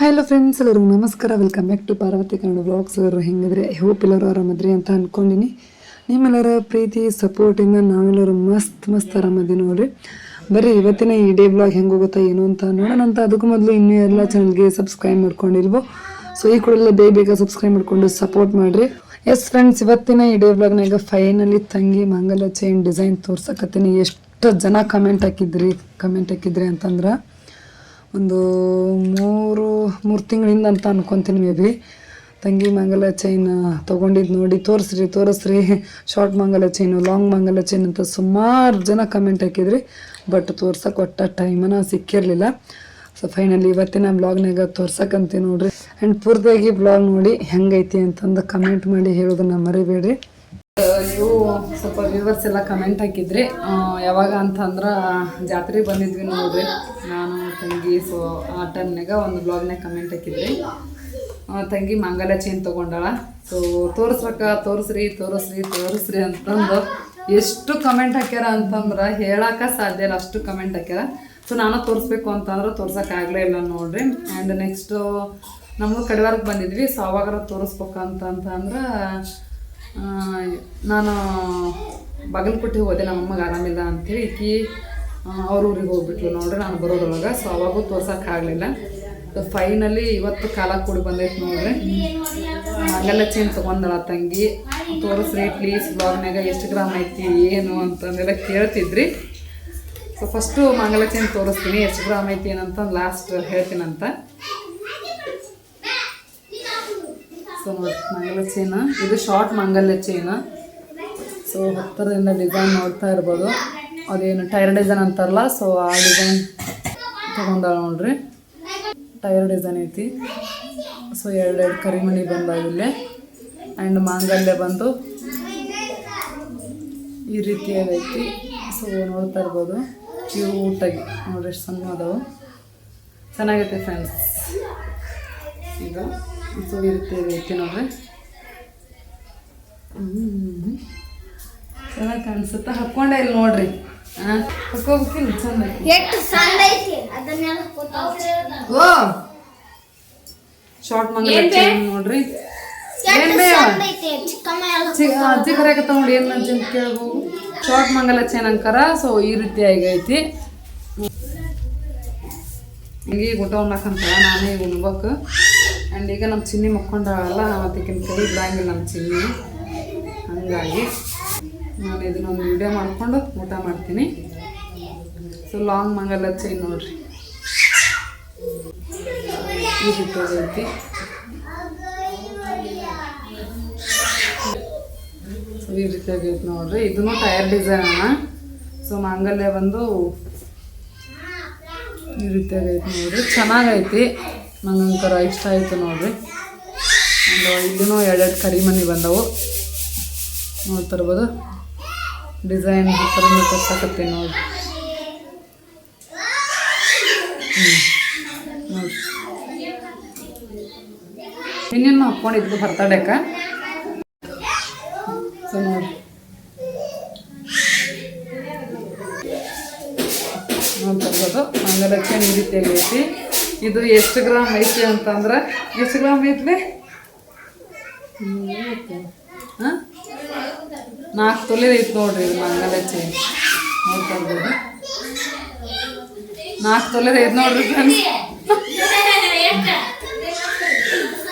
Hello friends ಎಲ್ಲರಿಗೂ ನಮಸ್ಕಾರ. Welcome back to Parvati Kannada vlogs ಅವರು ಹೆಂಗಿದ್ರೆ ಹೋಪ್ ಎಲ್ಲರೂ ಆರಾಮದ್ರಿ ಅಂತ ಅಂದ್ಕೊಂಡಿನಿ ನಿಮ್ಮೆಲ್ಲರ ಪ್ರೀತಿ ಸಪೋರ್ಟಿಂದ ನಾವೆಲ್ಲರೂ ಮಸ್ತ್ ಮಸ್ತ್ ಆರಾಮದಿ ನೋಡ್ರಿ. ಬರ್ರಿ, ಇವತ್ತಿನ ಈ ಡೇ ಬ್ಲಾಗ್ ಹೆಂಗೆ ಹೋಗುತ್ತಾ ಏನು ಅಂತ ನೋಡೋಣ ಅಂತ. ಅದಕ್ಕೂ ಮೊದಲು ಇನ್ನೂ ಎಲ್ಲ ಚಾನಲ್ಗೆ ಸಬ್ಸ್ಕ್ರೈಬ್ ಮಾಡ್ಕೊಂಡಿಲ್ವೋ ಸೊ ಈ ಕೂಡಲೇ ಬೇಗ ಬೇಗ ಸಬ್ಸ್ಕ್ರೈಬ್ ಮಾಡ್ಕೊಂಡು ಸಪೋರ್ಟ್ ಮಾಡಿರಿ. ಎಸ್ ಫ್ರೆಂಡ್ಸ್ ಇವತ್ತಿನ ಈ ಡೇ ಬ್ಲಾಗ್ನಾಗ ಫೈನಲಿ ತಂಗಿ ಮಂಗಲ ಚೈನ್ ಡಿಸೈನ್ ತೋರ್ಸಕತ್ತೀನಿ. ಎಷ್ಟು ಜನ ಕಮೆಂಟ್ ಹಾಕಿದ್ರಿ ಕಮೆಂಟ್ ಹಾಕಿದ್ರಿ ಅಂತಂದ್ರೆ ಒಂದು ಮೂರು ಮೂರು ತಿಂಗಳಿಂದ ಅಂತ ಅನ್ಕೊತೀನಿ ಮೇ ಬಿ. ತಂಗಿ ಮಂಗಲ ಚೈನ್ ತೊಗೊಂಡಿದ್ದು ನೋಡಿ, ತೋರಿಸ್ರಿ ತೋರಿಸ್ರಿ. ಶಾರ್ಟ್ ಮಂಗಲ ಚೈನು ಲಾಂಗ್ ಮಂಗಲ ಚೈನ್ ಅಂತ ಸುಮಾರು ಜನ ಕಮೆಂಟ್ ಹಾಕಿದ್ರಿ. ಬಟ್ ತೋರ್ಸಕ್ಕೆ ಒಟ್ಟ ಟೈಮನ ಸಿಕ್ಕಿರಲಿಲ್ಲ. ಸೊ ಫೈನಲಿ ಇವತ್ತಿನ ಬ್ಲಾಗ್ನಾಗ ತೋರ್ಸಕ್ಕಂತೆ ನೋಡ್ರಿ. ಆ್ಯಂಡ್ ಪೂರ್ತಿಯಾಗಿ ಬ್ಲಾಗ್ ನೋಡಿ ಹೆಂಗೈತಿ ಅಂತಂದು ಕಮೆಂಟ್ ಮಾಡಿ ಹೇಳೋದನ್ನ ಮರಿಬೇಡ್ರಿ. ನೀವು ಸ್ವಲ್ಪ ವ್ಯೂವರ್ಸ್ ಎಲ್ಲ ಕಮೆಂಟ್ ಹಾಕಿದ್ರಿ ಯಾವಾಗ ಅಂತಂದ್ರೆ ಜಾತ್ರೆ ಬಂದಿದ್ವಿ ನೋಡ್ರಿ. ನಾನು ತಂಗಿ ಸೊ ಆ ಟೈಮ್ನಾಗ ಒಂದು ಬ್ಲಾಗ್ನಾಗ ಕಮೆಂಟ್ ಹಾಕಿದ್ರಿ. ತಂಗಿ ಮಂಗಲ ಚೈನ್ ತೊಗೊಂಡಾಳ. ಸೊ ತೋರಿಸ್ಬೇಕ ತೋರಿಸ್ರಿ ತೋರಿಸ್ರಿ ತೋರಿಸ್ರಿ ಅಂತಂದು ಎಷ್ಟು ಕಮೆಂಟ್ ಹಾಕ್ಯಾರ ಅಂತಂದ್ರೆ ಹೇಳಕ್ಕ ಸಾಧ್ಯ ಇಲ್ಲ ಅಷ್ಟು ಕಮೆಂಟ್ ಹಾಕ್ಯಾರ. ಸೊ ನಾನು ತೋರಿಸ್ಬೇಕು ಅಂತಂದ್ರೆ ತೋರ್ಸೋಕ್ಕಾಗಲೇ ಇಲ್ಲ ನೋಡ್ರಿ. ಆ್ಯಂಡ್ ನೆಕ್ಸ್ಟು ನಮ್ಮ ಕಡಿವಾರಕ್ಕೆ ಬಂದಿದ್ವಿ. ಸೊ ಅವಾಗಾರ ತೋರಿಸ್ಬೇಕಂತಂದ್ರೆ ಆ, ನಾನು ಬಾಗಲಕೋಟೆಗೆ ಹೋದೆ, ನಮ್ಮ ಅಮ್ಮಗೆ ಆರಾಮಿಲ್ಲ ಅಂಥೇಳಿ ಈಕಿ ಅವ್ರ ಊರಿಗೆ ಹೋಗ್ಬಿಟ್ಲು. ನೋಡ್ರಿ, ನಾನು ಬರೋದ್ರೊಳಗೆ ಸೊ ಅವಾಗೂ ತೋರ್ಸೋಕ್ಕಾಗಲಿಲ್ಲ ಸೊ ಫೈನಲಿ ಇವತ್ತು ಕಾಲ ಕೂಡಿ ಬಂದೈತೆ ನೋಡ್ರಿ. ಹಂಗೆಲ್ಲ ಚೇನ್ ತೊಗೊಂಡಳ ತಂಗಿ. ತೋರಿಸ್ರಿ ಪ್ಲೀಸ್ ಬ್ಲಾಗ್ನಾಗ ಎಷ್ಟು ಗ್ರಾಮ್ ಐತಿ, ಏನು ಅಂತಂದೆಲ್ಲ ಕೇಳ್ತಿದ್ರಿ. ಸೊ ಫಸ್ಟು ಮಂಗಲ ಚೇನ್ ತೋರಿಸ್ತೀನಿ, ಎಷ್ಟು ಗ್ರಾಮ್ ಐತಿ ಏನಂತ ಲಾಸ್ಟ್ ಹೇಳ್ತೀನಂತ. ಸೊ ಮಂಗಲ ಚೈನ ಇದು ಶಾರ್ಟ್ ಮಂಗಲ್ಯ ಚೈನ ಸೊ ಹತ್ತಿರದಿಂದ ಡಿಸೈನ್ ನೋಡ್ತಾ ಇರ್ಬೋದು. ಅದೇನು ಟೈರ್ ಡಿಸೈನ್ ಅಂತಾರಲ್ಲ ಸೊ ಆ ಡಿಸೈನ್ ತೊಗೊಂಡಾಳ ನೋಡ್ರಿ. ಟೈರ್ ಡಿಸೈನ್ ಐತಿ. ಸೊ ಎರಡೆರಡು ಕರಿಮಣಿ ಬಂದಾಗಿಲ್ಲೇ ಆ್ಯಂಡ್ ಮಾಂಗಲ್ಯ ಬಂದು ಈ ರೀತಿಯಾಗೈತಿ ಸೊ ನೋಡ್ತಾ ಇರ್ಬೋದು. ಕ್ಯೂಟಾಗಿ ನೋಡ್ರಿ, ಎಷ್ಟು ಸಣ್ಣ ಅದಾವು ಚೆನ್ನಾಗೈತೆ ಫ್ರೆಂಡ್ಸ್ ಇದು ಸೊ ಈ ರೀತಿ ಐತಿ ನೋಡ್ರಿ ಹ್ಮ್. ಚೆನ್ನಾಗಿ ಕಾಣಿಸುತ್ತೆ? ಹಾಕ್ಕೊಂಡೆ ಇಲ್ಲಿ ನೋಡ್ರಿ. ಹಾಂ ಹಾಕೋಬೇಕಿಲ್ಲ ಚಂದ ಐತಿ. ಎಷ್ಟು ಸಣ್ಣ ಐತಿ. ಅದನ್ನೆಲ್ಲ ಓ. ಶಾರ್ಟ್ ಮಂಗಲ ಚೇನ್ ನೋಡ್ರಿ. ಏನ್ ಬೇವ ಅಜ್ಜಿ ಕರೆಯಕತ್ತ ನೋಡಿ ಏನು ಅಂತ ಕೇಳ್ಬೋದು ಶಾರ್ಟ್ ಮಂಗಲ ಚೈನ್ ಅಂಕಾರ? ಸೊ ಈ ರೀತಿ ಆಗೈತಿ. ಹಿಂಗೆ ಊಟ ಉಣ್ಣಕಂತ ನಾನೇ ಈಗ ಉಣ್ಬೇಕು ಆ್ಯಂಡ್ ಈಗ ನಮ್ಮ ಚಿನ್ನಿ ಮಕ್ಕೊಂಡಾಳಲ್ಲ ಅದಕ್ಕಿಂತ ಕೈ ಬಾಯಿಂಗಿಲ್ಲ ನಮ್ಮ ಚಿನ್ನಿ. ಹಾಗಾಗಿ ನಾನು ಇದನ್ನೊಂದು ವಿಡಿಯೋ ಮಾಡಿಕೊಂಡು ಊಟ ಮಾಡ್ತೀನಿ. ಸೊ ಲಾಂಗ್ ಮಂಗಲ್ಲ ಚೈನ್ ನೋಡ್ರಿ. ಈ ರೀತಿ ಸೊ ಈ ರೀತಿಯಾಗಿ ಐತೆ ನೋಡ್ರಿ. ಇದನ್ನು ಟೈರ್ ಡಿಸೈನ್ ಅಣ್ಣ. ಸೊ ಮಾಂಗಲ್ಯ ಬಂದು ಈ ರೀತಿಯಾಗಿ ಐತಿ ನೋಡ್ರಿ. ಚೆನ್ನಾಗೈತಿ. ನಂಗೊಂಥರ ಇಷ್ಟ ಆಯಿತು ನೋಡಿರಿ. ಒಂದು ಇದೂ ಎರಡೆರಡು ಕರಿಮನಿ ಬಂದವು. ನೋಡ್ತಿರ್ಬೋದು ಡಿಸೈನ್ ಹತ್ತಿರದಿಂದ ತೋರ್ಸಕತ್ತೀನಿ ನೋಡ್ರಿ. ಇನ್ನೇನು ಹಾಕ್ಕೊಂಡಿದ್ದು ಬರ್ತಡೇಕ ಸೊ ನೋಡಿ ನೋಡ್ತಿರ್ಬೋದು ಈ ರೀತಿಯಲ್ಲಿ ಐತಿ. ಇದು ಎಷ್ಟು ಗ್ರಾಮ್ ಐತಿ ಅಂತಂದ್ರೆ, ಎಷ್ಟು ಗ್ರಾಮ್ ಐತ್ಲಿ? ಹಾಂ? ನಾಲ್ಕು ತೊಲೆ ಐತಿ ನೋಡ್ರಿ ಇದು ಮಂಗಲ ಚೈನ್. ನೋಡ್ಕೊಳ್ಬೋದು ನಾಲ್ಕು ತೊಲೆ ಐತಿ ನೋಡ್ರಿ ಫ್ರೆಂಡ್ಸ್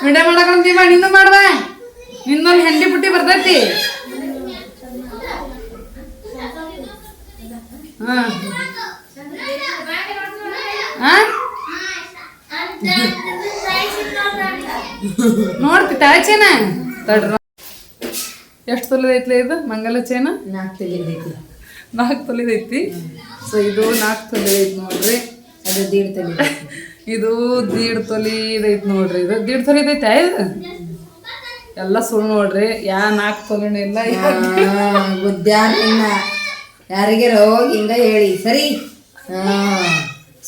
ವಿಡಿಯೋ ಮಾಡಕಂತೀವ ನಿಂದು ಮಾಡ್ದ ಹೆಂಡಿ ಪುಟ್ಟಿ ಬರ್ತೈತಿ ಹಾ ಹಾ ತಾಚೇನ ತಡ್ರ. ಎಷ್ಟು ತೊಲಿದೈತ್ಲೆ ಇದು? ಮಂಗಲ ಚೇನ ನಾಲ್ಕು ತೆಗೆದೈತಿ ನಾಲ್ಕು ತೊಲಿದೈತಿ ಸೊ ಇದು ನಾಲ್ಕು ತೊಲಿದೈತಿ ನೋಡ್ರಿ. ಅದು ದೀಡ್ ತೆಗೆದೈತಿ ಇದು ದೀಡ್ ತೊಲಿದೈತಿ ನೋಡ್ರಿ. ಇದು ದೀಡ್ ತೊಲಿದೈತೆ ಇದು? ಎಲ್ಲ ಸುಳ್ಳು ನೋಡ್ರಿ. ಯಾ ನಾಲ್ಕು ತೊಲಿನ ಇಲ್ಲ ಯಾರಿಗೆ ಹೋಗಿ ಹಿಂಗ ಹೇಳಿ. ಸರಿ? ಹಾ.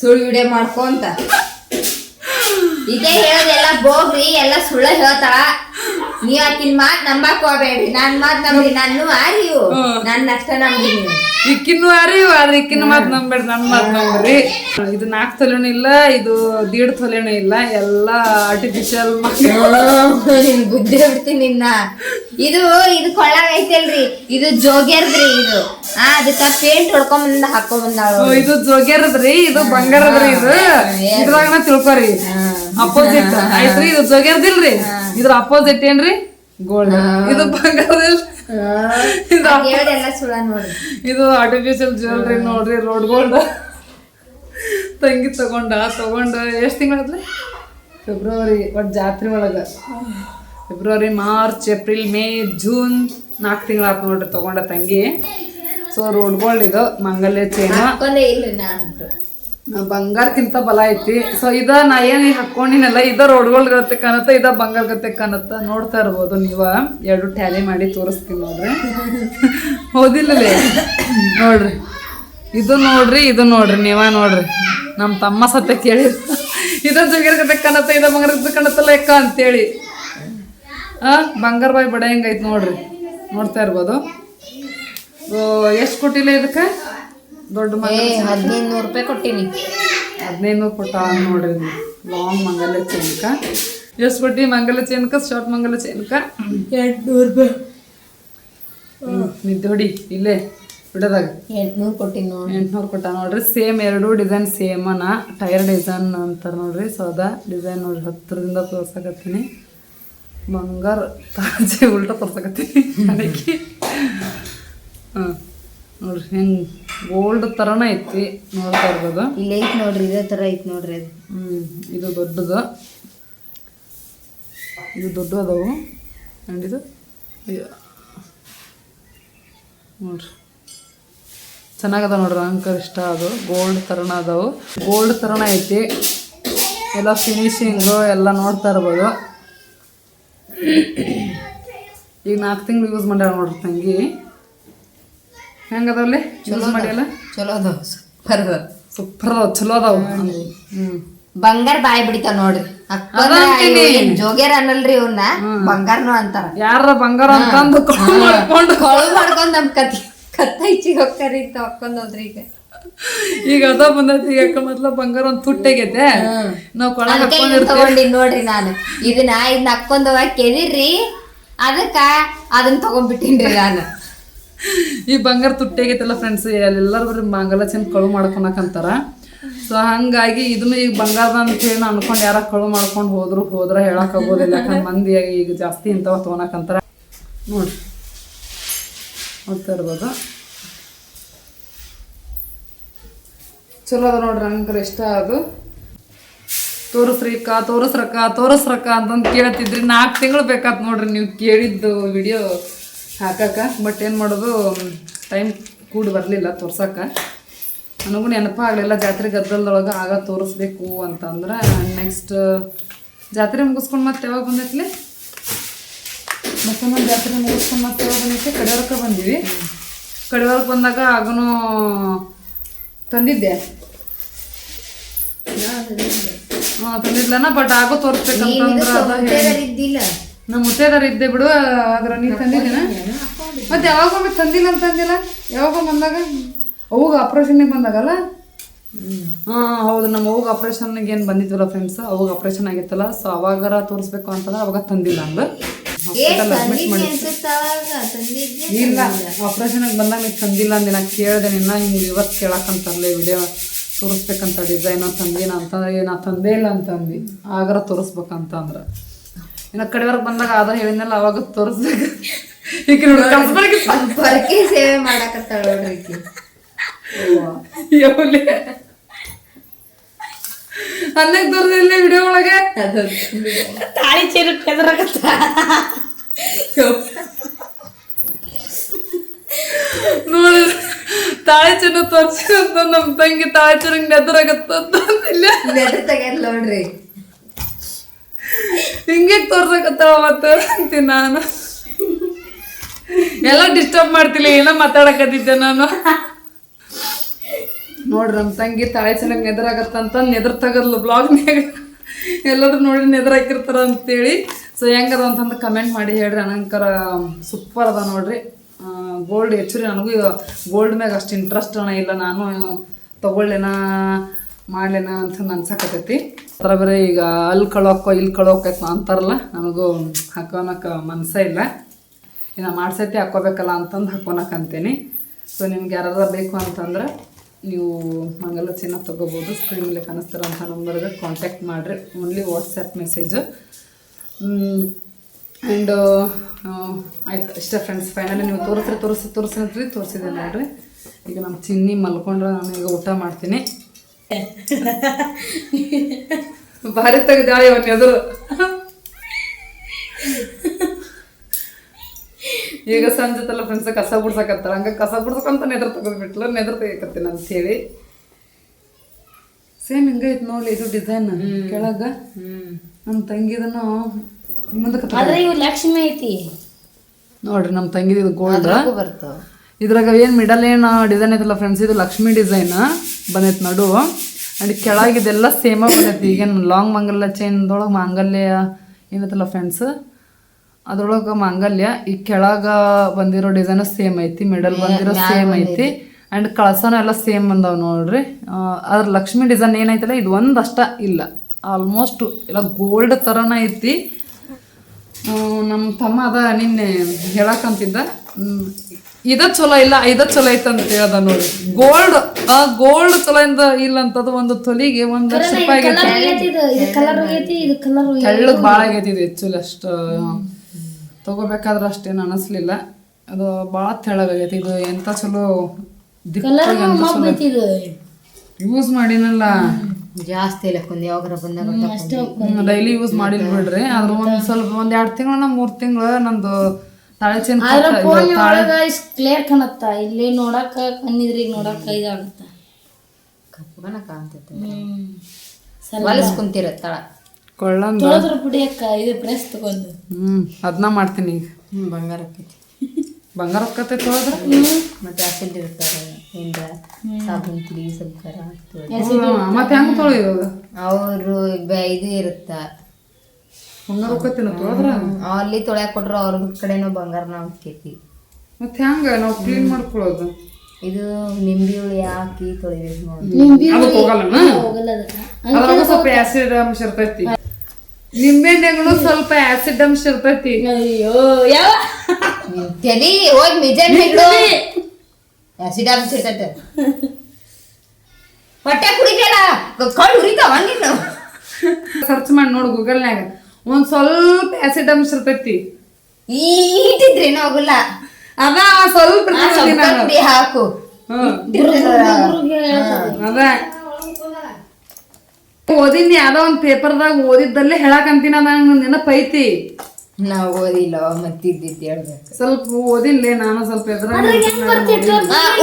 ಸುಳ್ಳು ವಿಡಿಯೋ ಮಾಡ್ಕೊಂತ ಇದೇ ಹೇಳೋದೆಲ್ಲ ಬೋಗ್ರಿ ಎಲ್ಲ ಸುಳ್ಳ ಹೇಳ್ತಾಳ. ನೀವ್ ಆಕಿನ್ ಮಾತ್ ನಂಬಕ್ ಹೋಗ್ಬೇಡ್ರಿ ನನ್ ಮಾತ್ ನಂಬ್ರಿ ನಾನು ಆರಿಯು ನನ್ನ ಅಷ್ಟ ನಂಬ್ರಿ ನೀವು ಇಕ್ಕಿನ್ನು ಅರಿ ಆದ್ರೆ ಇಕ್ಕಿನ ಮಾತು ನಂಬೇಡಿ ನನ್ನ ಮಾತು ನಂಬ್ರಿ. ಇದು ನಾಲ್ಕು ತೊಲೆನೂ ಇಲ್ಲ ಇದು ದೀಡ್ ತೊಲೆನೂ ಇಲ್ಲ ಎಲ್ಲ ಆರ್ಟಿಫಿಷಿಯಲ್ ನಿನ್ ಬುದ್ಧಿ ಬಿಡ್ತೀನಿ ನಿನ್ನ. ಇದು ಇದು ಕೊಳ್ಳಾಗ ಐತಲ್ರಿ ಇದು ಜೋಗ್ಯರ್ದ್ರಿ ಇದು. ಆ ಅದಕ್ಕ ಪೇಂಟ್ ಹೊಡ್ಕೊಂಡ್ ಬಂದ ಹಾಕೊಂಡ್ ಬಂದಾಳ ಇದು ಜೋಗ್ಯಾರದ್ರಿ ಇದು ಬಂಗಾರದ್ರಿ ಇದು. ಇದ್ರಾಗನ ತಿಳ್ಕೊರಿ. ಅಪೋಸಿಟ್ ಆಯ್ತ್ರಿ ಇದು ಜೋಗ್ಯಾರದಿಲ್ರಿ ಇದ್ರ ಅಪೋಸಿಟ್ ಏನ್ರಿ? ಗೋಲ್ಡ್ ಇದು ಬಂಗಾರದಲ್ಲಿ ಇದು ಆರ್ಟಿಫಿಷಿಯಲ್ ಜ್ಯುವೆಲ್ರಿ ನೋಡ್ರಿ. ರೋಡ್ ಗೋಲ್ಡ್ ತಂಗಿ ತಗೊಂಡ ತಗೊಂಡ. ಎಷ್ಟು ತಿಂಗಳಾದ್ರಿ ಫೆಬ್ರವರಿ ಒಟ್ಟು ಜಾತ್ರೆ ಒಳಗೆ. February March April May June ನಾಲ್ಕು ತಿಂಗಳಾತ್ ನೋಡ್ರಿ ತಗೊಂಡ ತಂಗಿ. ಸೊ ರೋಡ್ ಗೋಲ್ಡ್ ಇದು ಮಂಗಲ್ಯ ಚೈನ್ ನಾನು. ಬಂಗಾರಕ್ಕಿಂತ ಬಲ ಐತಿ. ಸೊ ಇದ ನಾ ಏನು ಹಾಕೊಂಡಿನಲ್ಲ, ಇದ ರೋಡ್ ಗೋಲ್ಡ್ ಗತ್ತೆ ಕಾಣತ್ತ, ಇದ ಬಂಗಾರ ಗತ್ತೆ ಕಾಣತ್ತ. ನೋಡ್ತಾ ಇರ್ಬೋದು ನೀವ. ಎರಡು ಟ್ಯಾಲಿ ಮಾಡಿ ತೋರಿಸ್ತೀನಿ ನೋಡ್ರಿ. ಹೌದಿಲ್ಲಲೇ? ನೋಡ್ರಿ. ಇದು ನೋಡ್ರಿ ಇದು ನೋಡ್ರಿ, ನೀವ ನೋಡ್ರಿ. ನಮ್ಮ ತಮ್ಮ ಸತ್ಯ ಕೇಳಿ. ಇದ ಜುಗಿರ್ ಗತ್ತೆ ಕಾಣತ್ತ, ಇದ ಬಂಗಾರ ಕಾಣತ್ತಲ್ಲ ಎಕ್ಕ ಅಂತೇಳಿ. ಆ, ಬಂಗಾರ ಬಾಯಿ ಬಡ ಹೆಂಗೈತ್ ನೋಡ್ರಿ. ನೋಡ್ತಾ ಇರ್ಬೋದು. ಎಷ್ಟು ಕೊಟ್ಟಿಲ್ಲ ಇದಕ್ಕೆ? ದೊಡ್ಡ ಹದಿನೈದು ನೂರು ರೂಪಾಯಿ ಕೊಟ್ಟಿನಿ. ಹದಿನೈದು ಕೊಟ್ಟ ನೋಡ್ರಿ ಲಾಂಗ್ ಮಂಗಲ ಚೇನಕ. ಎಷ್ಟು ಕೊಟ್ಟಿ ಮಂಗಲ ಚೇನಕ ಶಾರ್ಟ್ ಮಂಗಲ ಚೇನಕ. ಎಂಟ್ನೂರು ರೂಪಾಯಿ. ನಿದ್ದೆ ಹೊಡಿ ಇಲ್ಲೇ ಬಿಡೋದಾಗ. ಎಂಟ್ನೂರು ಕೊಟ್ಟಿನಿ ನೋಡಿ. ಎಂಟ್ನೂರು ಕೊಟ್ಟ ನೋಡ್ರಿ ಸೇಮ್ ಎರಡು ಡಿಸೈನ್ ಸೇಮನ ಟೈರ್ ಡಿಸೈನ್ ಅಂತಾರೆ ನೋಡ್ರಿ ಸೊ ಅದ ಡಿಸೈನ್ ನೋಡ್ರಿ ಹತ್ತಿರದಿಂದ ತೋರ್ಸಕತ್ತೀನಿ. ಬಂಗಾರ ತಾಜೆ ಉಲ್ಟ ತೋರ್ಸಕತ್ತೀನಿ. ಅದಕ್ಕೆ ಹಾಂ ನೋಡ್ರಿ ಹೆಂಗೆ ಗೋಲ್ಡ್ ಥರನೇ ಐತಿ ನೋಡ್ತಾ ಇರ್ಬೋದು. ಇಲ್ಲಿ ಐತಿ ನೋಡ್ರಿ ಇದೇ ತರ ಐತಿ ನೋಡ್ರಿ ಅದು. ಹ್ಮ್ ಇದು ದೊಡ್ಡದು. ಇದು ದೊಡ್ಡ ಅದಾವು. ಆ್ಯಂಡ್ ಇದು. ನೋಡ್ರಿ. ಚೆನ್ನಾಗದ ನೋಡ್ರಿ ಅಂಕರ್ ಇಷ್ಟ ಅದು. ಗೋಲ್ಡ್ ತರನ ಅದಾವು. ಗೋಲ್ಡ್ ತರನ ಐತಿ. ಎಲ್ಲ ಫಿನಿಶಿಂಗು ಎಲ್ಲ ನೋಡ್ತಾ ಇರ್ಬೋದು. ಈಗ ನಾಲ್ಕು ತಿಂಗಳು ಯೂಸ್ ಮಾಡ್ಯಾರ ನೋಡ್ರಿ ತಂಗಿ. ಹೆಂಗದವಲ್ಲಿ ಚಲೋ ಮಾಡಿಯಲ್ಲ? ಚಲೋ ಅದಾವ. ಸೂಪರ್ ಅದಾವ. ಸೂಪರ್ ಅದಾವ ಚಲೋ ಅದಾವು. ಹ್ಞೂ ಬಂಗಾರ ಬಾಯಿ ಬಿಡಿತಾವ ನೋಡ್ರಿ. ಜೋಗ್ಯಾರ ಅನ್ನಲ್ರಿ ಇವನ್ನ ಬಂಗಾರನು ಅಂತಾರ. ಯಾರ ಬಂಗಾರ ಅಂತಂದು ಕೊಂಡು ಮಾಡ್ಕೊಂಡು ಕೊಳು ಮಾಡ್ಕೊಂಡ್ ನಮ್ ಕತ್ತಿ ಕತ್ತ ಹೆಚ್ಚಿಗೆ ಹೋಗ್ತಾರ ಇಂತ ಹಾಕೊಂಡ್ ಹೋದ್ರಿ ಈಗ. ಈಗ ಅದ ಬಂದೈತಿ. ಈಗ ಅಕ್ಕ ಮೊದ್ಲ ಬಂಗಾರ ಒಂದ್ ತುಟ್ಟಾಗೈತೆ ನಾವ್ ಕೊಳ ತಗೊಂಡಿನ್ ನೋಡ್ರಿ ನಾನು. ಇದನ್ನ ಇದನ್ನ ಹಾಕೊಂಡ್ ಹೋಗಕ್ ಕೆದಿರ್ರಿ ಅದಕ್ಕ ಅದನ್ನ ತಗೊಂಡ್ಬಿಟ್ಟಿನ್ರಿ ನಾನು. ಈ ಬಂಗಾರ ತುಟ್ಟಿಯಾಗೈತಲ್ಲ ಫ್ರೆಂಡ್ಸ್ ಎಲ್ಲರೂ ಬರೀ ಮಂಗಲ ಚಂದ ಕಳು ಮಾಡ್ಕೊಳಕಂತಾರ ಸೊ ಹಂಗಾಗಿ ಇದನ್ನ ಈಗ ಬಂಗಾರದ ಅಂತ ಹೇಳಿ ನಾನು ಅನ್ಕೊಂಡು ಯಾರ ಕಳು ಮಾಡ್ಕೊಂಡು ಹೋದ್ರು, ಹೋದ್ರೆ ಹೇಳಕ್ ಆಗೋದಿಲ್ಲ. ಯಾಕಂದ್ರೆ ಮಂದಿ ಈಗ ಜಾಸ್ತಿ ಇಂಥವ ತೊಗೊಳಕಂತಾರ ನೋಡ್ರಿ ನೋಡ್ತಾ ಇರ್ಬೋದು. ಚಲೋ ಅದ ನೋಡ್ರಿ ನಂಗೆ ಇಷ್ಟ ಅದು. ತೋರಿಸ್ರಿಕ್ಕ ತೋರಿಸ್ರಕ್ಕ ತೋರಿಸ್ರಕ್ಕ ಅಂತಂದು ಕೇಳ್ತಿದ್ರಿ. ನಾಲ್ಕು ತಿಂಗಳು ಬೇಕಾತ್ ನೋಡ್ರಿ ನೀವು ಕೇಳಿದ್ದು ವಿಡಿಯೋ ಹಾಕಕ್ಕ ಬಟ್ ಏನು ಮಾಡೋದು ಟೈಮ್ ಕೂಡಿ ಬರಲಿಲ್ಲ ತೋರ್ಸಕ್ಕ ನನಗೂ ನೆನಪು ಆಗಲಿಲ್ಲ ಜಾತ್ರೆ ಗದ್ದಲದೊಳಗೆ ಆಗ ತೋರಿಸ್ಬೇಕು ಅಂತಂದ್ರೆ ನೆಕ್ಸ್ಟ್ ಜಾತ್ರೆ ಮುಗಿಸ್ಕೊಂಡು ಮತ್ತೆ ಯಾವಾಗ ಬಂದೈತ್ಲಿ? ಮತ್ತೊಮ್ಮೆ ಜಾತ್ರೆ ಮುಗಿಸ್ಕೊಂಡು ಮತ್ತೆ ಯಾವಾಗ ಬಂದೈತಿ? ಕಡೆಯವ್ರಕ್ಕೆ ಬಂದೀವಿ. ಕಡೆಯವ್ರಕ್ಕೆ ಬಂದಾಗ ಆಗನೂ ತಂದಿದ್ದೆ. ಹಾಂ ತಂದಿದ್ಲನ ಬಟ್ ಆಗೋ ತೋರಿಸ್ಬೇಕಂತಂದ್ರೆ ನಮ್ಮ ಮುತ್ತೈದಾರ ಇದ್ದೆ ಬಿಡು ಅದ್ರ ನೀ ತಂದಿದ್ದೀನ? ಮತ್ತೆ ಯಾವಾಗೊಮ್ಮೆ ತಂದಿಲ್ಲ ಅಂತಂದಿಲ್ಲ ಯಾವಾಗ ಬಂದಾಗ? ಅವಾಗ ಆಪ್ರೇಷನ್ಗೆ ಬಂದಾಗಲ್ಲ? ಹಾಂ ಹೌದು ನಮ್ಮ ಅವಾಗ ಆಪ್ರೇಷನ್ಗೆ ಏನು ಬಂದಿದ್ವಲ್ಲ ಫ್ರೆಂಡ್ಸ್ ಅವಾಗ ಆಪ್ರೇಷನ್ ಆಗಿತ್ತಲ್ಲ ಸೊ ಅವಾಗಾರ ತೋರಿಸ್ಬೇಕು ಅಂತಂದ್ರೆ ಅವಾಗ ತಂದಿಲ್ಲ ಅಂದ. ಹಾಸ್ಪಿಟಲ್ ಅಡ್ಮಿಟ್ ಮಾಡಿ ಇಲ್ಲ ಆಪ್ರೇಷನ್ಗೆ ಬಂದಾಗ ನೀವು ತಂದಿಲ್ಲ ಅಂದಿನ ಕೇಳಿದೆ ನಿನ್ನ ಹಿಂಗೆ ಇವತ್ತು ಕೇಳಕ್ಕಂತಾರಲ್ಲ ವಿಡಿಯೋ ತೋರಿಸ್ಬೇಕಂತ ಡಿಸೈನ್ ತಂದಿನ ಅಂತ ನಾ ತಂದೇ ಇಲ್ಲ ಅಂತಂದು ಆಗಾರ ತೋರಿಸ್ಬೇಕಂತಂದ್ರೆ ಇನ್ನು ಕಡೆವರೆಗೆ ಬಂದಾಗ ಆದ್ರೆ ಹೇಳಿದ್ನಲ್ಲ ಅವಾಗ ತೋರಿಸ್ಬೇಕು ಈಗ ನೋಡಿ ಕಸ್ಬರ್ಗೆ ಪರಕೆ ಸೇವೆ ಮಾಡಕತ್ತಾಳ ನೋಡ್ರಿ ಈಕಿ. ಎವಲೆ ಅನ್ನಕ್ಕೆ ತೋರಿಸಿಲ್ಲ ವಿಡಿಯೋ ಒಳಗೆ ತಾಳಿ ಚೀರು ಕೆದರಾಕತ್ತ ನೋಡಿ ತಾಳಿ ಚೆನ್ನ ತೋರಿಸಿದಂತ ನಮ್ಮ ತಂಗಿ ತಾಳಿ ಚೆನ್ನಂಗೆ ನೆದರಾಗತ್ತಂತ ಅಂದಿಲ್ಲ ನೆಟ್ಟ ತೆಗ್ಯಾರ ನೋಡ್ರಿ ಹಿಂಗೆ ತೋರ್ಸಕತ್ತಾವ ಮತ್ತೆ ಅಂತೀನಿ ನಾನು. ಎಲ್ಲ ಡಿಸ್ಟರ್ಬ್ ಮಾಡ್ತಿಲ್ಲ ಏನೋ ಮಾತಾಡಕತ್ತಿದ್ದೆ ನಾನು. ನೋಡ್ರಿ ನಮ್ಮ ತಂಗಿ ತಾಯಿ ಚೆನ್ನಾಗಿ ನೆದರಾಗತ್ತಂತ ನೆದ್ರ ತಗದ್ಲು ಬ್ಲಾಗ್ನಾಗ ಎಲ್ಲರೂ ನೋಡಿ ನೆದರ್ ಹಾಕಿರ್ತಾರ ಅಂತೇಳಿ. ಸೊ ಹೆಂಗದ ಅಂತಂದು ಕಮೆಂಟ್ ಮಾಡಿ ಹೇಳ್ರಿ ಅನಂಕರ ಸೂಪರ್ ಅದ ನೋಡ್ರಿ. ಗೋಲ್ಡ್ ಹೆಚ್ಚು ನನಗೂ ಗೋಲ್ಡ್ ಮ್ಯಾಗ ಅಷ್ಟು ಇಂಟ್ರೆಸ್ಟ್ ಅಣ್ಣ ಇಲ್ಲ, ನಾನು ತಗೊಳ್ಳೇನ? ಮಾಡ್ಲೇನ ಅಂತ ಅನ್ಸಕತ್ತೈತಿ. ಅದ್ರ ಬರೀ ಈಗ ಅಲ್ಲಿ ಕಳೋಕೋ ಇಲ್ಲಿ ಕಳೋಕೈತೆ ಅಂತಾರಲ್ಲ ನನಗೂ ಹಾಕೋನಕ್ಕೆ ಮನಸ್ಸೇ ಇಲ್ಲ. ಇನ್ನು ಮಾಡ್ಸೈತಿ ಹಾಕೋಬೇಕಲ್ಲ ಅಂತಂದು ಹಾಕೋನಕ್ ಅಂತೀನಿ ಸೊ ನಿಮ್ಗೆ ಯಾರಾದ್ರೂ ಬೇಕು ಅಂತಂದ್ರೆ ನೀವು ಮಂಗಲ ಚಿನ್ನ ತೊಗೋಬೋದು ಸ್ಕ್ರೀನಲ್ಲಿ ಕಾಣಿಸ್ತಿರೋಂಥ ನಂಬರ್ಗೆ ಕಾಂಟ್ಯಾಕ್ಟ್ ಮಾಡಿರಿ. ಓನ್ಲಿ ವಾಟ್ಸಪ್ ಮೆಸೇಜು ಆ್ಯಂಡ್ ಆಯ್ತು, ಇಷ್ಟೇ ಫ್ರೆಂಡ್ಸ್ ಫೈನಲಿ ನೀವು ತೋರಿಸ್ರಿ, ತೋರಿಸಿ ತೋರಿಸಿದ್ರಿ ತೋರಿಸಿದೆ ನೋಡಿರಿ. ಈಗ ನಮ್ಮ ಚಿನ್ನಿ ಮಲ್ಕೊಂಡ್ರೆ, ನಾನು ಈಗ ಊಟ ಮಾಡ್ತೀನಿ. ಭಾರಿ ತೆಗ್ದಾಳಿ ಅವನ ಎದುರು. ಈಗ ಸಂಜೆ ತಲ್ಲ ಫ್ರೆಂಡ್ಸ್ ಕಸ ಬಿಡ್ಸಕತ್ತಾಳ ಹಂಗ ಕಸ ಬಿಡ್ಸಕಂತ ನೆದ್ರ ತೆಗೆದ್ಬಿಟ್ಲ ನೆದ್ರ ತೆಗಿಕತ್ತೀನಿ ಅಂತ ಹೇಳಿ ಸೇಮ್ ಹಿಂಗ ಐತ್ ನೋಡಿ ಇದು ಡಿಸೈನ್ ಕೆಳಗ ನಮ್ಮ ತಂಗಿದನು ಮುಂದಕ್ಕೆ ಇವ್ ಲಕ್ಷ್ಮಿ ಐತಿ. ನೋಡ್ರಿ ನಮ್ಮ ತಂಗಿದು ಗೋಲ್ಡ್ ಬರ್ತಾವ. ಇದ್ರಾಗ ಏನು ಮಿಡಲ್ ಏನು ಡಿಸೈನ್ ಐತಲ್ಲ ಫ್ರೆಂಡ್ಸ್ ಇದು ಲಕ್ಷ್ಮಿ ಡಿಸೈನ್ ಬಂದೈತೆ ನಡು. ಅಂಡ್ ಕೆಳಗಿದೆಲ್ಲ ಸೇಮ ಬಂದೈತಿ. ಈಗೇನು ಲಾಂಗ್ ಮಂಗಲ್ಯ ಚೈನ್ದೊಳಗೆ ಮಾಂಗಲ್ಯ ಏನೈತಲ್ಲ ಫ್ರೆಂಡ್ಸ್ ಅದ್ರೊಳಗೆ ಮಾಂಗಲ್ಯ ಈ ಕೆಳಗ ಬಂದಿರೋ ಡಿಸೈನ್ ಸೇಮ್ ಐತಿ ಮಿಡಲ್ ಬಂದಿರೋ ಸೇಮ್ ಐತಿ. ಅಂಡ್ ಕಳಸನ ಎಲ್ಲ ಸೇಮ್ ಬಂದಾವ ನೋಡ್ರಿ. ಅದ್ರ ಲಕ್ಷ್ಮಿ ಡಿಸೈನ್ ಏನೈತಲ್ಲ ಇದು ಒಂದಷ್ಟ ಇಲ್ಲ. ಆಲ್ಮೋಸ್ಟ್ ಎಲ್ಲ ಗೋಲ್ಡ್ ಥರನ ಐತಿ. ನಮ್ಮ ತಮ್ಮ ಅದ ನಿನ್ನೆ ಹೇಳಕ್ಕಂತಿದ್ದ ಇದ ಚಲೋ ಇಲ್ಲ ಇದ ಚಲೋ ಐತೆ ಅಂತ ಹೇಳ್ದ ನೋಡಿ. ಗೋಲ್ಡ್ ಆ ಗೋಲ್ಡ್ ಚಲೋ ಇಂದ ಇಲ್ಲ ಅಂತದ ಒಂದು ತೊಲಿಗೆ ಒಂದು ಲಕ್ಷ ರೂಪಾಯಿ ಆಗೈತಿ. ಇದು ಇದು ಕಲರ್ ಹೋಗೈತಿ ಇದು ಕಲರ್ ತೆಳ್ಳಗ್ ಭಾಳ ಆಗೈತಿ ಇದು ಹೆಚ್ಚು ಅಷ್ಟು. ತಗೋಬೇಕಾದ್ರೆ ಅಷ್ಟೇನು ಅನಿಸ್ಲಿಲ್ಲ. ಅದು ಭಾಳ ತೆಳ್ಳಗಾಗೈತಿ ಇದು ಎಂತ ಚಲೋ ಯೂಸ್ ಮಾಡಿನಲ್ಲ. ಜಾಸ್ತಿ ಇಲ್ಲ ಕೊಂದ್ ಯಾವಾಗ ಬಂದಾಗ ಡೈಲಿ ಯೂಸ್ ಮಾಡಿಲ್ಲ ಬಿಡ್ರಿ. ಆದ್ರೆ ಒಂದ್ ಸ್ವಲ್ಪ ಒಂದ್ ಎರಡು ತಿಂಗಳ ಮೂರ್ ತಿಂಗಳ ನಂದು ತಾಳೆ ಚೈನ್ ಫೋನ್ ಒಳಗ ಇಷ್ಟ್ ಕ್ಲಿಯರ್ ಕಾಣತ್ತ? ಇಲ್ಲಿ ನೋಡಾಕ ಕಣ್ಣಿದ್ರಿಗೆ ನೋಡಾಕ ಇದಾಗತ್ತ. ಕಪ್ಪಗನ ಕಾಣ್ತೈತೆ. ಹೊಲಸ್ ತಳ. ಕೊಳ್ಳಂದ. ತೊಳೆದ್ರ ಬಿಡಿಯಕ್ಕ ಇದು ಪ್ರೆಸ್ ತಗೊಂಡು. ಹ್ಮ್ ಅದನ್ನ ಮಾಡ್ತೀನಿ ಈಗ. ಹ್ಮ್ ಬಂಗಾರ ಆಕೈತಿ ಬಂಗಾರ ಹೊಕ್ಕತೈತಿ ಹೋದ್ರ ಮತ್ತೆ ಆಸಿಡ್ ಇರ್ತಾರ ಹಿಂದ ಸಾಬೂನ್ ಪುಡಿ ಸಬ್ಕಾರ ಮತ್ತೆ ಹೆಂಗ್ ತೊಳೆಯೋದು? ಅವರು ಇದು ಇರುತ್ತ? ಬಂಗಾರ ತೊಳೆದ್ರ ಅಲ್ಲಿ ತೊಳ್ಯಾಕ ಕೊಟ್ರು ಅವ್ರ ಕಡೆನೂ ಬಂಗಾರನ ಕೇತಿ ಮತ್ತೆ ಹೆಂಗ ನಾವು ಕ್ಲೀನ್ ಮಾಡ್ಕೊಳ್ಳೋದು? ಇದು ನಿಂಬಿ ಹುಳಿ ಹಾಕಿ ತೊಳಿಬೇಕು ನೋಡಿ ಅದಕ್ಕೆ ಹೋಗಲ್ಲ ಅದ್ರಾಗ ಸ್ವಲ್ಪ ಆಸಿಡ್ ಅಂಶ ಇರ್ತೈತಿ. ನಿಂಬೆಹಣ್ಣೆಗಳು ಸ್ವಲ್ಪ ಆಸಿಡ್ ಅಂಶ ಇರ್ತೈತಿ. ಅಯ್ಯೋ ಯಾವ? ತಲಿ ಹೋಗಿ ನಿಜ ಆಸಿಡ್ ಅಂಶ ಇರ್ತೈತೆ. ಹೊಟ್ಟೆ ಕುಡಿಬೇಡ. ಕಳ್ಳು ಉರಿತಾವ ನೀನು ಸರ್ಚ್ ಮಾಡಿ ನೋಡು ಗೂಗಲ್ನ್ಯಾಗ ಒಂದ್ ಸ್ವಲ್ಪ ಆಸಿಡ್ ಅಂಶ ಇರ್ತೈತಿ. ಈಟಿದ್ರೇನು ಆಗುಲ್ಲ. ಅದ ಸ್ವಲ್ಪ ಆ ಇರ್ತೈತಿ ಸ್ವಲ್ಪ ನಾನು. ಪುಡಿ ಹಾಕು. ಅದ. ಓದಿನಿ ಯಾವ್ದೋ ಒಂದ್ ಪೇಪರ್ದಾಗ ಓದಿದ್ದಲ್ಲೇ ಹೇಳಕಂತೀನಿ ಅದ ನಂಗೆ ನೆನಪೈತಿ. ಐತಿ ನಾವು ಓದಿಲ್ಲ ಮತ್ತಿದ್ದಿದ್ದು ಹೇಳ್ಬೇಕು. ಸ್ವಲ್ಪ ಓದಿನ್ಲೇ ನಾನು ಸ್ವಲ್ಪ ಎದ್ರಾಗ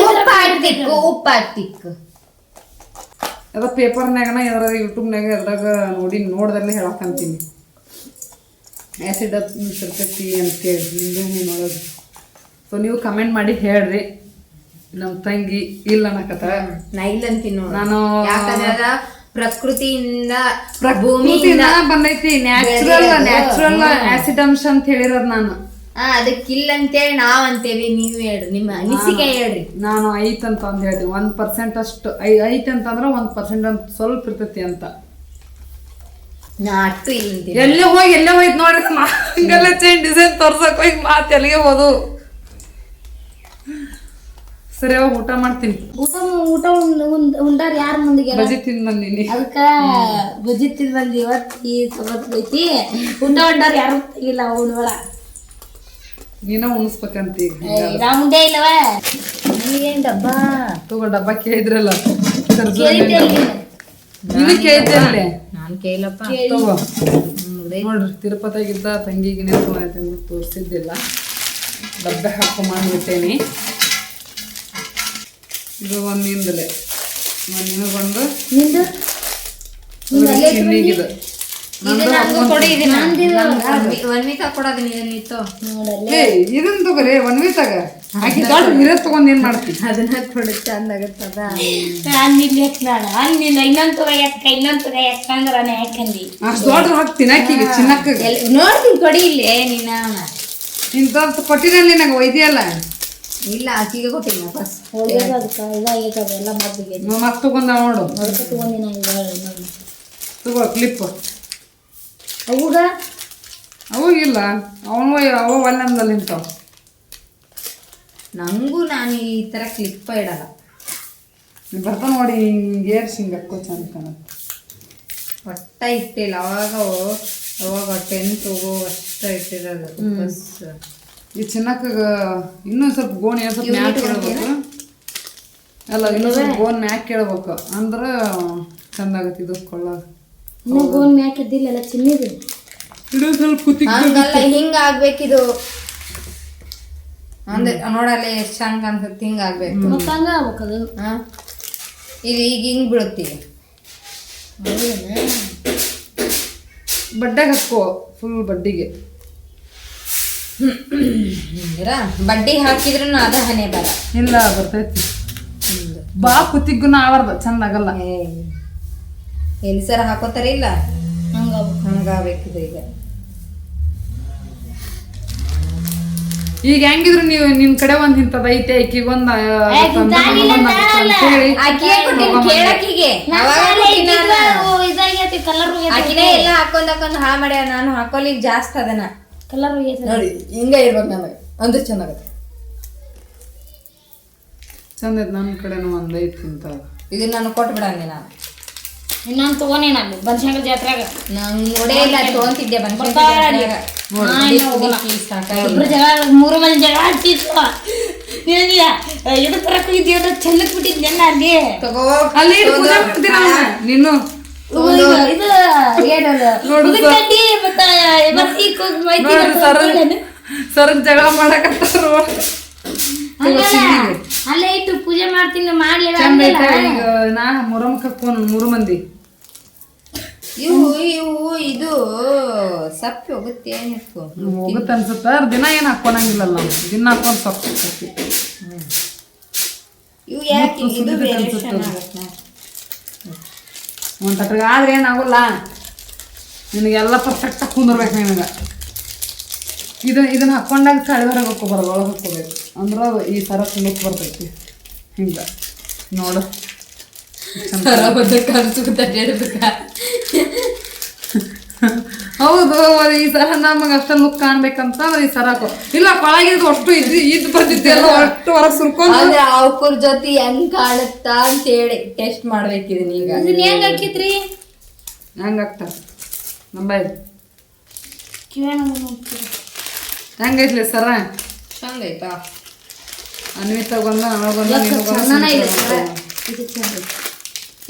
ಉಪ್ಪು ಹಾಕ್ತಿಕ್ಕು ಉಪ್ಪು ಹಾಕ್ತಿಕ್ಕು ಅದ ಪೇಪರ್ನಾಗನ ಎದ್ರಾಗ ಯೂಟ್ಯೂಬ್ನಾಗ ಎದ್ರಾಗ ನೋಡಿ ನೋಡ್ದಲ್ಲೇ ಹೇಳಕಂತೀನಿ. ಆ್ಯಸಿಡ್ ಇರ್ತೈತಿ ಅಂತೇಳಿ ನಿಮ್ಮ ನೋಡೋದು ಸೊ ನೀವು ಕಮೆಂಟ್ ಮಾಡಿ ಹೇಳ್ರಿ. ನಮ್ಮ ತಂಗಿ ಇಲ್ಲ ಅನ್ನಕತ್ತ ನಾ ಇಲ್ಲ ಅಂತೀನಿ ನಾನು ಯಾಕಂದ್ರೆ ಪ್ರಕೃತಿಯಿಂದ ಭೂಮಿಯಿಂದ ಬಂದೈತಿ. ನ್ಯಾಚುರಲ್ ನ್ಯಾಚುರಲ್ ಆಸಿಡ್ ಅಂಶ ಅಂತ ಹೇಳಿರೋದು ನಾನು. ಆ ಅದಕ್ಕಿಲ್ಲ ಅಂತೇಳಿ ನಾವ್ ಅಂತೇವಿ ನೀವು ಹೇಳ್ರಿ. ನಿಮ್ಮ ಅನಿಸಿಕೆ ಹೇಳ್ರಿ. ನಾನು ಐತ್ ಅಂತ ಅಂದ್ ಹೇಳ್ತೀನಿ. ಒಂದ್ ಪರ್ಸೆಂಟ್ ಅಷ್ಟು ಐ ಐತ್ ಅಂತಂದ್ರೆ ಒಂದ್ ಪರ್ಸೆಂಟ್ ಅಂತ ಸ್ವಲ್ಪ ಇರ್ತೈತಿ ಅಂತ. ನಾ ಅಟ್ಟು ಇಲ್ಲ ಅಂತೀನಿ ಎಲ್ಲೇ ಹೋಗಿ ಎಲ್ಲೇ ಹೋಯ್ತು ನೋಡ್ರಿ ಹಂಗೆಲ್ಲ ಚೈನ್ ಡಿಸೈನ್ ತೋರ್ಸಕ್ ಹೋಗಿ ಮಾತು ಎಲ್ಲಿಗೆ ಹೋದು. ಸರಿ ಅವಾಗ ಊಟ ಮಾಡ್ತೀನಿ. ಊಟ ಊಟ ಉಂಡ್- ಉಂಡ್- ಉಂಡಾರ ಯಾರ ಮುಂದಿಗೆ ಬಜಿ ತಿಂದ್ ಬಂದೀನಿ. ಅದಕ್ಕ ಬಜ್ಜಿ ತಿಂದ್ ಬಂದಿ ಇವತ್ತು ಈ ಐತಿ. ಊಟ ಉಂಡಾರ ಯಾರು ಇಲ್ಲ ಉಣ್ಬೇಡ ನೀನ ಉಣಿಸ್ಬೇಕಂತ. ಈಗ ನಾ ಉಂಡೆ ಇಲ್ಲವ? ಏನ್ ಡಬ್ಬ? ತಗೋ ಡಬ್ಬ ಕೇಳಿದ್ರಲ್ಲ. ಕೇಳಿದ್ದೆ ಅಲ್ಲಿ. ನೀನು ಕೇಳಿದ್ದೆ ನಾನ್ ಕೇಳಪ್ಪ. ತಗೋ. ನೋಡ್ರಿ ತಿರುಪತಿಯಾಗಿದ್ದ ತಂಗಿಗೆ ನೆನಪು ತೋರಿಸಿದ್ದಿಲ್ಲ. ಡಬ್ಬೆ ಹಾಕೋ ಮಾಡಿಬಿಟ್ಟೇನಿ. ಇದು ಒಂದು ನಿಂದಲೆ. ಒಂದು ನಿನಗೊಂದು ನಿಂದು? ಚಿನ್ನಿಗಿದು. ಇದನ್ನ ತಗೋರಿ ಒನ್ ವೀತಾಗ ಆಕಿ ದೊಡ್ಡ ಮಿರ ತಗೊಂಡ್ ಏನ್ ಮಾಡ್ತಿ? ಅದನ್ನ ಕೊಡು ಚಂದ ಆಗತ್ತದ. ಇನ್ನೊಂದು ಯಾಕಂದಿ ಅಷ್ಟ್ ದೊಡ್ಡ ಚಿನ್ನಕ್ಕ. ನೋಡ್ತೀನಿ ಕೊಡಿ ಇಲ್ಲೇ ನೀನ ಕೊಟ್ಟಿನಲ್ಲಿ ನಂಗೆ ಒಯ್ದಿಯಲ್ಲ ಇಲ್ಲ ಆಕಿಗೆ ಕೊಟ್ಟಿಲ್ಲ ಫಸ್ಟ್ ಹೋಗ್ಯದ ಅದಕ್ಕೆ ಇದಾಗೈತೆ ಅದೆಲ್ಲ ಮದ್ದಿಗೆ. ಮತ್ತೆ ತಗೊಂಡ ನೋಡು. ಅದಕ್ಕೆ ತಗೊಂಡಿನ ಇನ್ನೊಂದು ತಗೋ ಕ್ಲಿಪ್ ಅವು ಇಲ್ಲ ಅವನು ಅವ ಒನ್ನಂದಲ್ಲಿ ನಿಂತಾವ. ನಂಗೂ ನಾನು ಈ ಥರ ಕ್ಲಿಪ್ ಇಡಲ್ಲ. ಬರ್ತಾ ನೋಡಿ ಹಿಂಗೆ ಏರ್ಸಿ ಹಿಂಗೆ ಹಾಕೋ ಚಂದ ಕಾಣುತ್ತೆ ಒಟ್ಟ ಇಟ್ಟಿಲ್ಲ ಅವಾಗ ಅವಾಗ ಟೆಂತ್ ಹೋಗೋ ಅಷ್ಟ ಇಟ್ಟಿರೋದು ಬಸ್. ಈ ಚಿನ್ನಕ್ಕ ಇನ್ನೂ ಸ್ವಲ್ಪ ಗೋಣಿ ಸ್ವಲ್ಪ ಮ್ಯಾಕ್ ಕೇಳಬೇಕು. ಅಲ್ಲ ಇನ್ನೂ ಸ್ವಲ್ಪ ಗೋನ್ ಮ್ಯಾಕ್ ಕೇಳ್ಬೇಕು. ಅಂದ್ರೆ ಚಂದ ಆಗುತ್ತೆ ಇದು ಕೊಳ್ಳಾಗ ಇನ್ನೂ ಗೋನ್ ಮ್ಯಾಕ್ ಇದ್ದಿಲ್ಲ ಚಿನ್ನಿದು. ಇನ್ನೊಂದು ಸ್ವಲ್ಪ ಕುತ್ತಿ ಹಂಗಲ್ಲ ಹಿಂಗ ಆಗ್ಬೇಕಿದು. ಅಂದ್ರೆ ನೋಡಲ್ಲ ಎಷ್ಟು ಚಂದ ಅನ್ಸುತ್ತೆ ಹಿಂಗೆ ಆಗ್ಬೇಕು. ಮತ್ತೆ ಹಂಗ ಆಗ್ಬೇಕದು ಹಾ? ಇದು ಈಗ ಹಿಂಗ್ ಬೀಳುತ್ತೀವಿ ಬಡ್ಡೆಗೆ ಹಾಕೋ ಫುಲ್ ಬಡ್ಡಿಗೆ. ಹಿಂಗಿರ? ಬಡ್ಡಿ ಹಾಕಿದ್ರು ಅದ ಹನೆ ಬರ. ಇಲ್ಲ ಬರ್ತೈತಿ. ಬಾ ಕುತ್ತಿಗು ಆವರ್ದ ಚಂದ ಆಗಲ್ಲ. ಎಲ್ಲಿ ಸರ ಹಾಕೋತಾರ ಇಲ್ಲ ಹಂಗ ಹಂಗಾಗ್ಬೇಕಿದೆ ಈಗ. ಈಗ ಹೆಂಗಿದ್ರು ನೀವು ನಿನ್ ಕಡೆ ಒಂದ್ ಇಂಥದ್ ಐತೆ ಅಕ್ಕಿ ಒಂದ್ ನಾನು. ಆಕಿನೇ ಎಲ್ಲ ಹಾಕೊಂಡ್ ಹಾಕೊಂಡ್ ಹಾ ಮಾಡ್ಯಾರ ನಾನು ಹಾಕೋಲಿ ಜಾಸ್ತಿ ಅದನ್ನ. ಕಲರ್ ನೋಡಿ ಹಿಂಗ ಇರ್ಬೇಕು ನನಗೆ. ಅಂದ್ರೆ ಚೆನ್ನಾಗತ್ತೆ. ಚಂದ ಐತ್ ನನ್ನ ಕಡೆನೂ ಒಂದ್ ಐತಿ ಇಂತ. ಇದನ್ನ ನಾನು ಕೊಟ್ಟು ಬಿಡಂಗೆ ನಾನು. ಇನ್ನೊಂದು ತಗೋನಿ ನಾನು ಬನ್ಶಂಕರ್ ಜಾತ್ರೆಗ ನಾನು ನೋಡೇ ಇಲ್ಲ ತಗೊಂತಿದ್ದೆ ಬನ್ಶಂಕರ್ ಮೂರು ಮಂದಿ ಜಗಳ ಆಡ್ತಿತ್ತು ಇದು ತರಕ್ ಅಲ್ಲಿ. ಅಲ್ಲಿ ಇಟ್ಟು ಪೂಜೆ ಮಾಡ್ತೀನಿ ಅವ್ನ. ನೀನು. ಇದು ಇದು ಏನದು? ಉದಿನಕಡ್ಡಿ ಮತ್ತ ಮತ್ತಿ ಕುಂಕುಮ ಐತಿ ನೋಡ್ರಿ ಸರ್ ಜಗಳ ಮಾಡಕತ್ತಾರ ಹಂಗಲ್ಲ ಅಲ್ಲೇ ಇಟ್ಟು ಪೂಜೆ ಮಾಡ್ತೀನಿ ಮಾಡ್ಲಿಲ್ಲ ನಾ ಮೊರಮಕ್ ಹಾಕೋನ್ ಮೂರು ಮಂದಿ. ಇವು ಇವು ಇದು ಸಪ್ಪಿ ಹೋಗುತ್ತೆ ಏನಿತ್ತು ಹೋಗುತ್ತೆ ಅನ್ಸುತ್ತೆ. ದಿನ ಏನು ಹಾಕೊಳಂಗಿಲ್ಲಲ್ಲ ನಾವು ದಿನ ಹಾಕೊಂಡ್ ಸೊಪ್ಪು ಹಾಕ್ತೀವಿ. ಇವು ಯಾಕೆ ಇದು ಒಂದು ತಟ್ರಿಗೆ ಆದ್ರೆ ಏನಾಗಲ್ಲ? ನಿನಗೆಲ್ಲ ಪರ್ಫೆಕ್ಟ್ ಕುಂದಿರ್ಬೇಕು ನಿನಗೆ. ಇದು ಇದನ್ನ ಹಾಕೊಂಡಾಗ ತಳಿ ಹೊರಗೆ ಹಾಕೋಬಾರ್ದು ಒಳಗೆ ಹಾಕೋಬೇಕು ಅಂದ್ರೆ ಈ ಸರ ಕುಂದಕ್ ಬರ್ತೈತಿ. ಹಿಂಗ. ನೋಡು. ಹೌದು ಈ ಸರ ನಮಗೆ ಅಷ್ಟ ಲುಕ್ ಕಾಣ್ಬೇಕಂತ ಈ ಸರ ಇಲ್ಲ ಕೊಳಗಿದ್ದು ಅಷ್ಟು ಇದು ಇದು ಬಂದಿತ್ತು ಎಲ್ಲ ಅಷ್ಟು ಹೊರಗೆ ಸುರ್ಕೊಂಡು ಅಂದ್ರೆ ಅವ್ಕುರ್ ಜೊತೆ ಹೆಂಗ್ ಕಾಣುತ್ತಾ ಅಂತ ಹೇಳಿ ಟೆಸ್ಟ್ ಮಾಡ್ಬೇಕಿದೀನಿ ಈಗ. ಇದನ್ನ ಹೆಂಗ್ ಹಾಕಿದ್ರಿ? ಹೆಂಗ್ ನಂಬಾಯ್ದು ಕಿವೇನ ಹೆಂಗೈತ್ಲಿ ಸರ? ಚಂದ ಆಯ್ತಾ ಅನ್ವಿತಾಗೊಂದ ನನಗೊಂದ ಇದು ಚಂದ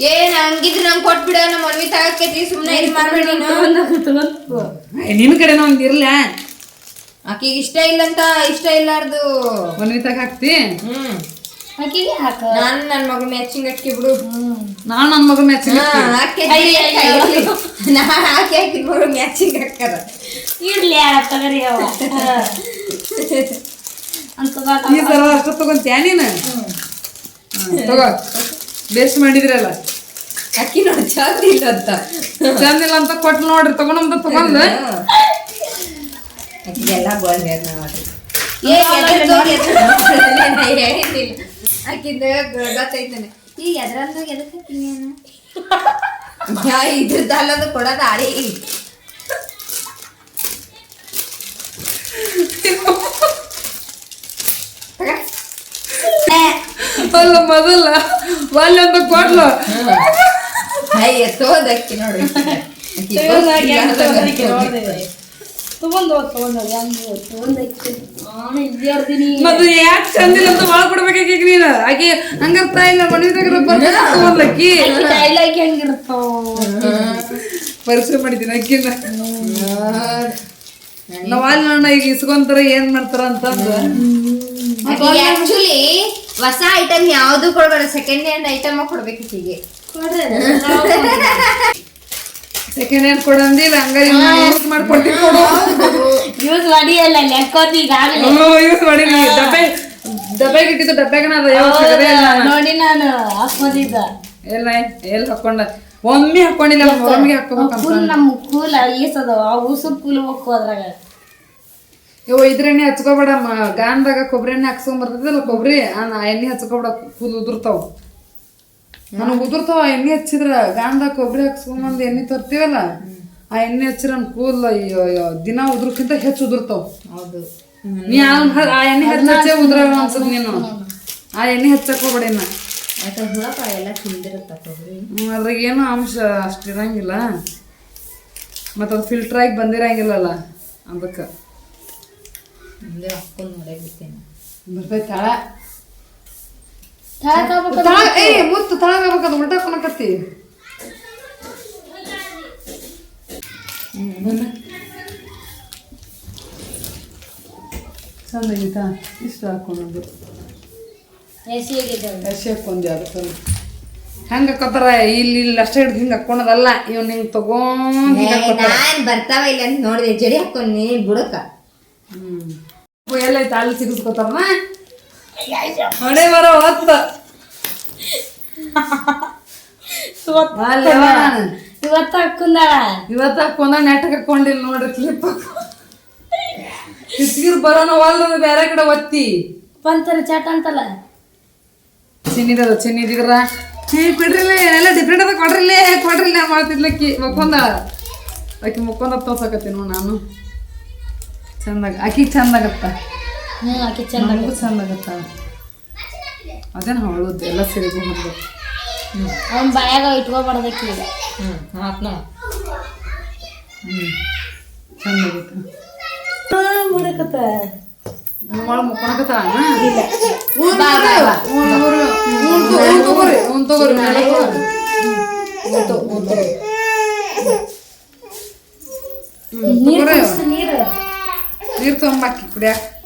ಏನ್ ಹಂಗಿದ್ರೆ ನಂಗೆ ಕೊಟ್ಬಿಡ ನಮ್ಮ ಮನ್ವಿ ತಗಕೈತಿ ಸುಮ್ಮನೆ ಇದು ಮಾಡ್ಬೇಡಿ ನೀನು. ನಿನ್ನ ಕಡೆನೂ ಒಂದು ಇರಲ? ಆಕಿಗೆ ಇಷ್ಟ ಇಲ್ಲ ಅಂತ ಇಷ್ಟ ಇಲ್ಲಾರ್ದು. ತಗ ಹಾಕ್ತಿ? ಹ್ಮ್. ಹಾಕಿಗೆ ಹಾಕ. ನಾನು ನನ್ನ ಮಗ ಮ್ಯಾಚಿಂಗ್ ಹಾಕಿ ಬಿಡು. ನಾನು ನನ್ನ ಮಗ ಮ್ಯಾಚಿಂಗ್ ಹಾಕಿ ನಾ ಹಾಕಿ ಹಾಕಿ ಬಿಡು ಮ್ಯಾಚಿಂಗ್ ಹಾಕದ ಇರ್ಲಿ ತಗರಿ ಅವ. ಅಂತ ಈ ಸರ ತಗೋ ತಗೊಂತ್ಯಾ ನೀನು? ತಗೋ. ಬೇಸ್ಟ್ ಮಾಡಿದ್ರಲ್ಲ? ಅಕ್ಕಿ ನೋಡಿ ಚಂದ ಇಲ್ಲ ಅಂತ. ಚಂದ ಇಲ್ಲ ಅಂತ ಕೊಟ್ಟು ನೋಡ್ರಿ ತಗೊಂಡ್ ತಗೊಂಡ್ ನೋಡ್ರಿ. ಗೊತ್ತೈತಾನೆ ಈ ಎದ್ರಂದು ಎದಕ್ಕೆ ಇದ್ರದ್ದು ಅಲ್ಲದು ಕೊಡೋದು ಆಡಿ ಅಲ್ಲ ಮೊದಲ. ಒಲ್ಲೆ ಅಂತ ಕೊಡ್ಲು. ಅಯ್ಯ ತೋದಕ್ಕಿ ನೋಡಿ. ಮತ್ತೆ ಯಾಕೆ ಚಂದಿಲ್ಲ ಅಂತ ಕೊಡ್ಬೇಕಾಗಿ ನೀನು? ಆಕೆ ಇಲ್ಲ ಮನಿದಾಗ ತಗೊಂಡ್ಲಕ್ಕಿ ಡೈಲಾಗ್ ಹೆಂಗಿರ್ತಾವ ಪರೀಕ್ಷೆ ಮಾಡಿದ್ದೀನಿ ಅಕ್ಕಿನ. ನಾವ್ ಅಲ್ಲಿ ನೋಡ ಈಗ ಇಸ್ಕೊಂತಾರ ಏನ್ ಮಾಡ್ತಾರ ಅಂತಂದ್ರೆ ಆಕ್ಚುಲಿ ಹೊಸ ಐಟಮ್ ಯಾವ್ದು ಕೊಡ್ಬೇಡ ಸೆಕೆಂಡ್ ಹ್ಯಾಂಡ್ ಐಟಮ್ ಕೊಡ್ಬೇಕು ಹೀಗೆ. ಸೆಕೆಂಡ್ ಹ್ಯಾಂಡ್ ಕೊಡಂದಿಲ್ಲ ಹಂಗಾರೆ ಯೂಸ್ ಮಾಡ್ಕೊಡ್ತೀನಿ ನೋಡು ಯೂಸ್ ಮಾಡಿ ಅಲ್ಲ ಲೆಕ್ಕೋತಿ ಈಗಾಗಲೇ. ಯೂಸ್ ಮಾಡೀನಿ ಡಬ್ಬೆ ಡಬ್ಬೆಗೆ ಇಟ್ಟಿದ್ದು ಡಬ್ಬೆಗೆ ನಾನು ನೋಡಿ ನಾನು ಹಾಕೋದಿದ್ದ ಎಲ್ಲ ಎಲ್ಲಿ ಹಾಕೊಂಡ? ಒಮ್ಮೆ ಹಾಕೊಂಡಿಲ್ಲ ಒಮ್ಮೆಗೆ ಹಾಕೊಂಡ್ ಫುಲ್ ನಮ್ಮ ಕೂಲ್ ಈಸದ ಆ ಉಸುರು ಕೂಲ್ ಹೋಗ್ಕೋ ಅದ್ರಾಗ. ಇವ ಇದ್ರೆಣ್ಣೆ ಹಚ್ಕೋಬೇಡ ಗಾನ್ದಾಗ ಕೊಬ್ಬರಿ ಎಣ್ಣೆ ಹಾಕ್ಸ್ಕೊಂಡ್ ಬರ್ತದಲ್ಲ ಕೊಬ್ಬರಿ ಆ ಎಣ್ಣೆ ಹಚ್ಕೋಬೇಡ ಕೂದಲು ಉದುರ್ತಾವ. ನನಗೆ ಉದುರ್ತಾವ ಎಣ್ಣೆ ಹಚ್ಚಿದ್ರ ಗಾನ್ದಾಗ ಕೊಬ್ಬರಿ ಹಾಕ್ಸ್ಕೊಂಬಂದು ಎಣ್ಣೆ ತರ್ತೀವಲ್ಲ ಆ ಎಣ್ಣೆ ಹಚ್ಚಿರ ನನ್ ಅಯ್ಯೋ ದಿನ ಉದ್ರಕ್ಕಿಂತ ಹೆಚ್ಚು ಉದುರ್ತಾವ. ಹೌದು. ನೀ ಆ ಎಣ್ಣೆ ಹಚ್ಚ ಉದ್ರ ಅನ್ಸದ್ ನೀನು. ಆ ಎಣ್ಣೆ ಹಚ್ಚಕ್ ಹೋಗ್ಬೇಡ ಇನ್ನ ಅದ್ರಾಗ ಏನೂ ಅಂಶ ಅಷ್ಟು ಇರಂಗಿಲ್ಲ. ಮತ್ತು ಅದು ಫಿಲ್ಟರ್ ಆಗಿ ಬಂದಿರಂಗಿಲ್ಲಲ್ಲ ಅದಕ್ಕೆ. ಮುಂದೆ ಹಾಕೊಂಡು ನೋಡೇ ಬಿಡ್ತೇನೆ. ಬರ್ತೈತೆ ತಳ. ತಳಕ್ ಹಾಕ್ಬೇಕು ತಳ ಏ ಮುತ್ತು ತಳಗ ಚಂದ ಇಷ್ಟ ಎಸಿ ಹೆಂಗೆ ಹಾಕೋತಾರ ಇಲ್ಲಿ ಇಲ್ಲಿ ಅಷ್ಟೇ ಹಿಡ್ದು ಹಿಂಗೆ ಹಾಕೊಳೋದಲ್ಲ ಇವ್ನು ಹಿಂಗೆ ತಗೊಂಡ್ ನಾನ್ ಬರ್ತಾವ ಇಲ್ಲ ಅಂತ ನೋಡಿದೆ. ಜಡಿ ಹಾಕೊಂಡಿ ಬುಡಕ. ಹ್ಞೂ ಎಲ್ಲೈತೆ ಅಲ್ಲಿ ಸಿಗಿಸ್ಕೋತಾರನ ಹೊಡೆ ಬರ ಹೊತ್ತ. ಇವತ್ತ ಹಾಕುಂದಾಳ ಇವತ್ತ ಹಾಕೊಂದ ನೆಟ್ಗೆ ಹಾಕೊಂಡಿಲ್ಲ ನೋಡ್ರಿ ಕ್ಲಿಪ್ ಕಿಸ್ಗಿರ್ ಬರೋಣ ಒಲ್ಲದ ಬೇರೆ ಕಡೆ ಒತ್ತಿ. ಬಂತಲ್ಲ ಚಾಟ ಅಂತಲ್ಲ? ಚಿನ್ನಿದ ಚಿನ್ನಿದಿದ್ರ ಹೇ ಬಿಡ್ರಿಲ್ಲ ಎಲ್ಲ ಡಿಫ್ರೆಂಟ್ ಅದ ಕೊಡ್ರಿಲ್ಲ ಕೊಡ್ರಿಲ್ಲ ಮಾಡ್ತಿದ್ಲಕ್ಕಿ ಮಕ್ಕೊಂದ. ಆಕಿ ಮುಕ್ಕೊಂದ ತೋರ್ಸಕತ್ತಿ ನೋಡ್ ನಾನು. ಚಂದಾಗ ಆಕಿ ಚಂದಾಗತ್ತ ಹ್ಞೂ ಆಕೆ ಚಂದ ನನಗೂ ಚಂದಾಗತ್ತ ಅದೇನು ಅವಳದ್ದು ಎಲ್ಲ ಸಿರಿಗೂ ಹೊಂದು ಅವ್ನ ಬಾಯಾಗ ಇಟ್ಕೊಬಾರ್ದಕ್ಕೆ ಈಗ. ಹ್ಞೂ ನೋಡ್. ಹ್ಞೂ ಚಂದಾಗತ್ತ ಮುಡಕತ್ತ ಒಳ ಮುಕ್ಕೊಳಕತ್ತ ಬಾ ಬಾ ಬಾ. ತಗೋರಿ ಒಂದು ತಗೋರಿ ನೀರು ಕುಡ್ಸು,